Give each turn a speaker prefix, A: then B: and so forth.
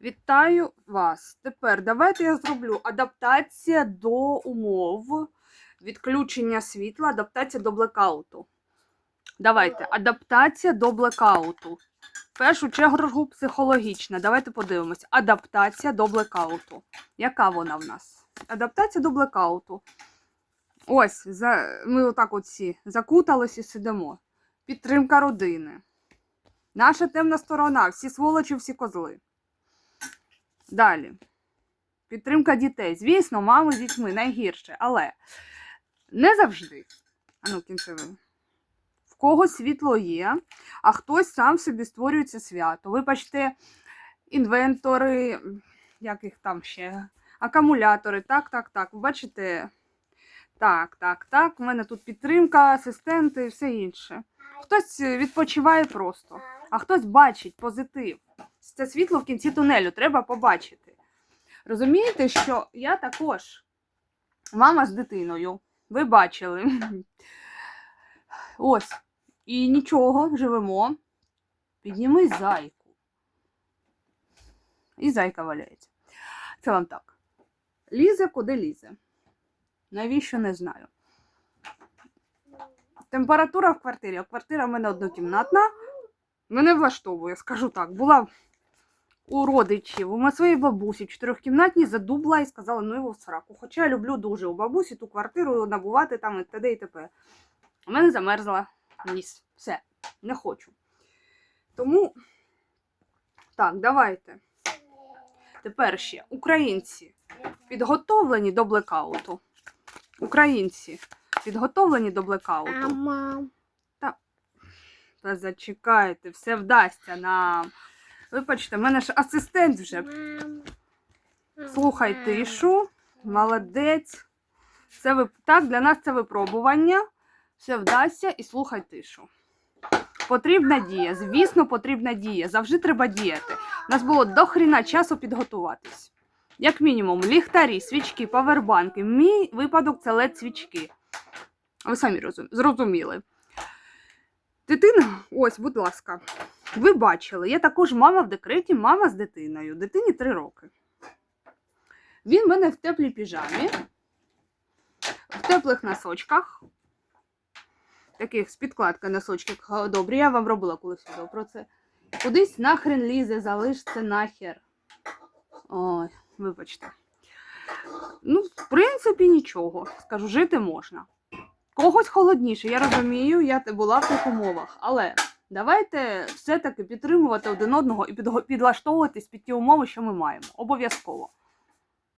A: Вітаю вас. Тепер давайте я зроблю адаптація до умов, відключення світла, адаптація до блекауту. Давайте, адаптація до блекауту. В першу чергу психологічна. Давайте подивимось. Адаптація до блекауту. Яка вона в нас? Адаптація до блекауту. Ось, за, ми отак от всі закутались і сидимо. Підтримка родини. Наша темна сторона, всі сволочі, всі козли. Далі. Підтримка дітей. Звісно, мами з дітьми найгірше, але не завжди. А ну, кінцевий. В когось світло є, а хтось сам собі створює це свято. Вибачте, інвентори, як їх там ще, акумулятори, так, так, так. Ви бачите? Так, так, так. У мене тут підтримка, асистенти і все інше. Хтось відпочиває просто, а хтось бачить позитив. Це світло в кінці тунелю треба побачити. Розумієте, що я також мама з дитиною. Ви бачили. Ось. І нічого, живемо. Підніми зайку. І зайка валяється. Це вам так. Лізе, куди лізе. Навіщо не знаю. Температура в квартирі. Квартира в мене однокімнатна. Мене влаштовує, скажу так. Була у родичів, у своєї бабусі чотирьохкімнатній задубла і сказала, ну його в сраку. Хоча я люблю дуже у бабусі ту квартиру набувати там і т.д. і т.п. У мене замерзла ніс. Все, не хочу. Тому, так, давайте. Тепер ще українці підготовлені до блекауту. Українці підготовлені до блекауту.
B: мам.
A: Та зачекайте, все вдасться нам. Вибачте, в мене ж асистент вже. Слухай тишу. Молодець. Це ви... Так, для нас це випробування. Все вдасться і слухай тишу. Потрібна дія. Звісно, потрібна дія. Завжди треба діяти. У нас було до хріна часу підготуватись. Як мінімум, ліхтарі, свічки, павербанки. Мій випадок це led свічки. Ви самі розум... зрозуміли. Дитина, ось, будь ласка, ви бачили, я також мама в декреті, мама з дитиною. Дитині 3 роки. Він в мене в теплій піжамі, в теплих носочках. Таких з підкладки носочки добрі. Я вам робила колись відео про це. Кудись нахрен лізе, залиш це нахер. Ой, вибачте. Ну, в принципі, нічого. Скажу, жити можна. Когось холодніше, я розумію, я була в тих умовах. Але давайте все-таки підтримувати один одного і підлаштовуватись під ті умови, що ми маємо. Обов'язково.